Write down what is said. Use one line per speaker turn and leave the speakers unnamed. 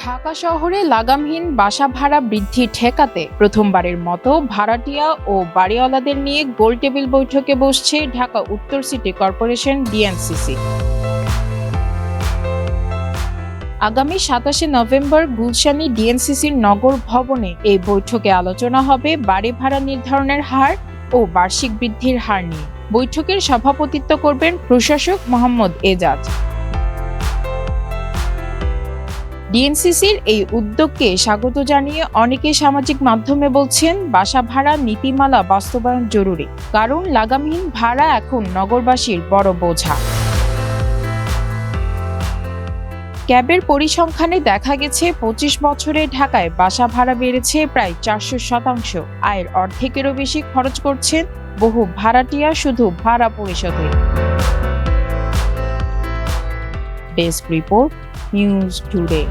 ঢাকা শহরে লাগামহীন বাসা ভাড়া বৃদ্ধি ঠেকাতে প্রথমবারের মতো ভাড়াটিয়া ও বাড়িওয়ালাদের নিয়ে গোলটেবিল বৈঠকে বসছে ঢাকা উত্তর সিটি কর্পোরেশন ডিএনসিসি। আগামী সাতাশে নভেম্বর গুলশানী ডিএনসিসির নগর ভবনে এই বৈঠকে আলোচনা হবে বাড়ি ভাড়া নির্ধারণের হার ও বার্ষিক বৃদ্ধির হার নিয়ে। বৈঠকের সভাপতিত্ব করবেন প্রশাসক মোহাম্মদ এজাজ। ডিএনসিসির এই উদ্যোগকে স্বাগত জানিয়ে অনেকে সামাজিক মাধ্যমে বলছেন, বাসা ভাড়া, নীতিমালা বাস্তবায়ন জরুরি। কারণ লাগামহীন ভাড়া এখন নগরবাসীর বড় বোঝা। ক্যাবের পরিসংখ্যানে দেখা গেছে, পঁচিশ বছরে ঢাকায় বাসা ভাড়া বেড়েছে প্রায় চারশো শতাংশ। আয়ের অর্ধেকেরও বেশি খরচ করছেন বহু ভাড়াটিয়া, শুধু ভাড়া পরিশোধে ডেস্ক রিপোর্ট নিউজ টুডে